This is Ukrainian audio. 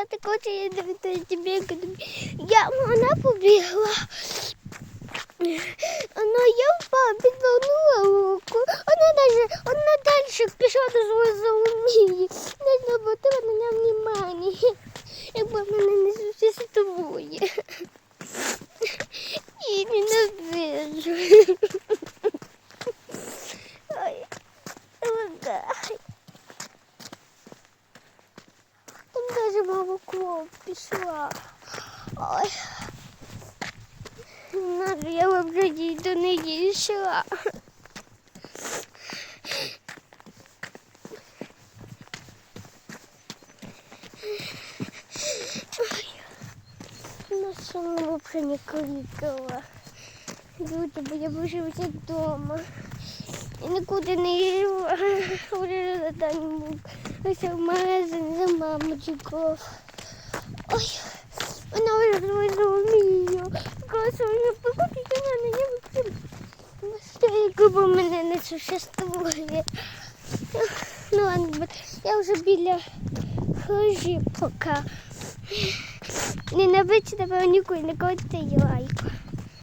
сказати, хоче я дивитися тебе. Я вона побігла. Ну, я впала, підвернула руку. Вона далі, вона далі пішла до свого Соломії. Не зробила на мене внимання. Якби мене не существує. І ненавижу. Ой, лагай. Даже мама кров пішла. Ой. Я вообще дійду не дійшла. Ой. Ну що мене вообще не кликала. Люди, бо я лишилася вдома. І нікуди не. Вже там ось в магазин за мамочкою. Ой, вона вже зрозуміє. Коли я походить, вона не буде. Якби мене не существує. Ну ладно, я вже біля хожі поки. Ненавидьте, напевно, ніколи не котите лайк.